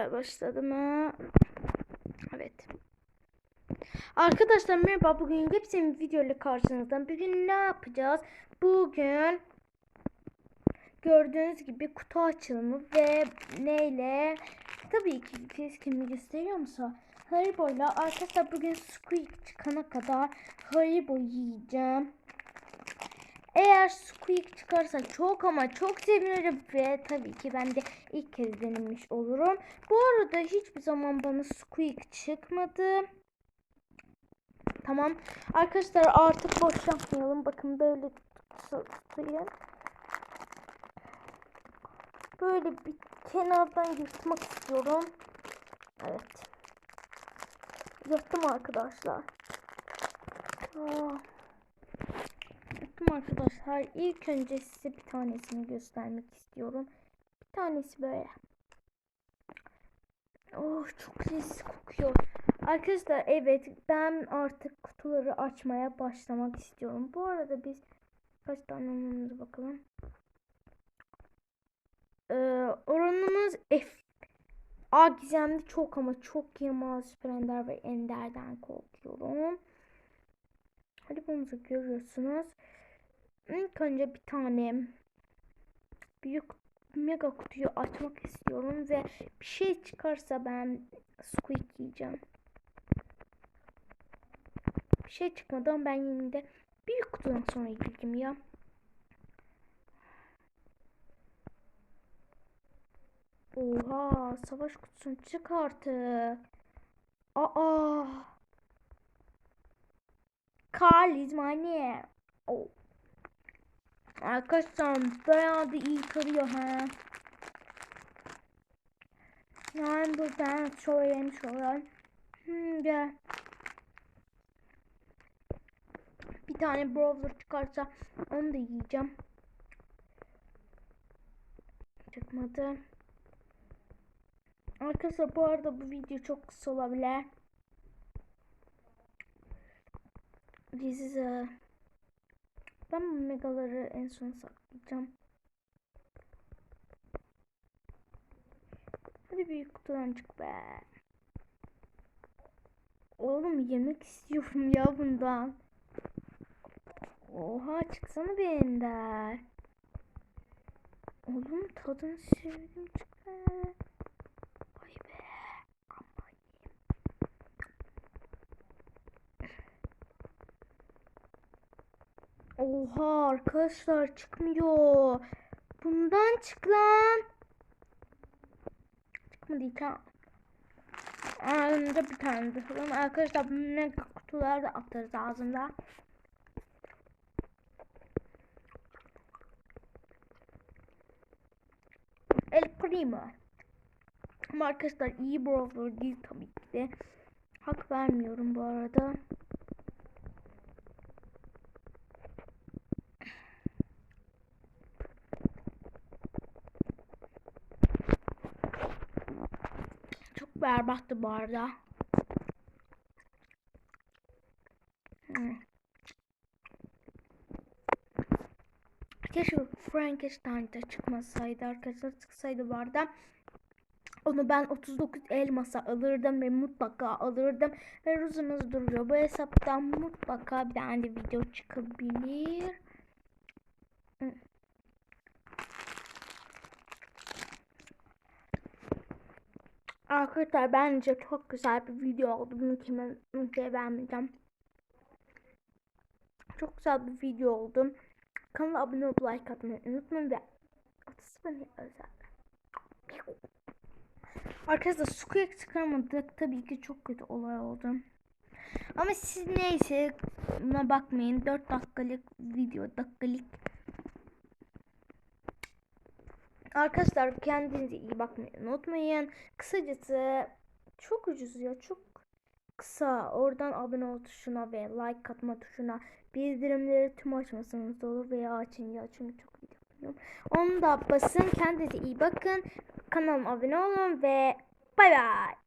Ee, başladı mı? Evet. Arkadaşlar merhaba. Bugün yepyeni bir video ile karşınızdayım. Bugün ne yapacağız? Bugün gördüğünüz gibi kutu açılımı ve neyle? Tabii ki keskin gösteriyor musun? Haribo'yla arkadaşlar bugün Squeak çıkana kadar Haribo yiyeceğim. Eğer Squeak çıkarsa çok ama çok sevinirim ve tabii ki ben de ilk kez denemiş olurum. Bu arada hiçbir zaman bana Squeak çıkmadı. Tamam. Arkadaşlar artık boş yapmayalım. Bakın böyle tutayım. Böyle bir kenardan yırtmak istiyorum. Evet. Yırttım arkadaşlar. Aa. Yırttım arkadaşlar. İlk önce size bir tanesini göstermek istiyorum. Bir tanesi böyle. Oh çok leziz kokuyor. Arkadaşlar evet ben artık kutuları açmaya başlamak istiyorum. Bu arada biz kaç tane oranımıza bakalım. Ee, oranımız F. A gizemli çok ama çok yamağı süperender ve enderden korkuyorum. Hadi bunu görüyorsunuz. İlk önce bir tane büyük mega kutuyu açmak istiyorum ve bir şey çıkarsa ben squeak yiyeceğim. Bir şey çıkmadan ben yine de büyük kutudan sonra yiyeceğim ya. Oha savaş kutusunu çık artık. Aa. Kalizmani. Oh. Arkadaşlar bayağı da iyi tarıyor ha. Yani bu ben söylemiş olan. Hmm. Bir tane browser çıkarsa onu da yiyeceğim. Çıkmadı. Arkadaşlar bu arada bu video çok kısa olabilir. This is a... Ben megaları en son saklayacağım. Hadi büyük kutudan çık be. Oğlum yemek istiyorum ya bundan. Oha çıksana bir ender. Oğlum tadını sevdim çık be. Vay be. Aman yiyeyim. Oha arkadaşlar çıkmıyor. Bundan çık lan. Çıkmadı iki. Ağzımda bir tane bakalım. Arkadaşlar bu mega kutuları da atarız ağzımda. El Primo. Ama arkadaşlar iyi brawler değil tabii ki de. Hak vermiyorum bu arada. Çok berbattı bu arada. Hmm. Keşke Frankenstein'da çıkmasaydı arkadaşlar çıksaydı bu arada. Onu ben 39 elmasa alırdım ve mutlaka alırdım. Ve ruzumuz duruyor. Bu hesaptan mutlaka bir tane video çıkabilir. Hmm. Arkadaşlar bence çok güzel bir video oldu. Bunu kime kimseye vermeyeceğim. Çok güzel bir video oldu. Kanala abone olup like atmayı unutmayın ve 30 beni özel. Arkadaşlar Squeak çıkarmadık. Tabii ki çok kötü olay oldu. Ama siz neyse buna bakmayın. 4 dakikalık video dakikalık. Arkadaşlar kendinize iyi bakmayı unutmayın. Kısacası çok ucuz ya çok kısa. Oradan abone ol tuşuna ve like atma tuşuna bildirimleri tüm açmasanız da olur veya açın ya çünkü çok video yapıyorum. Onu da basın. Kendinize iyi bakın. Kanalıma abone olun ve bay bay.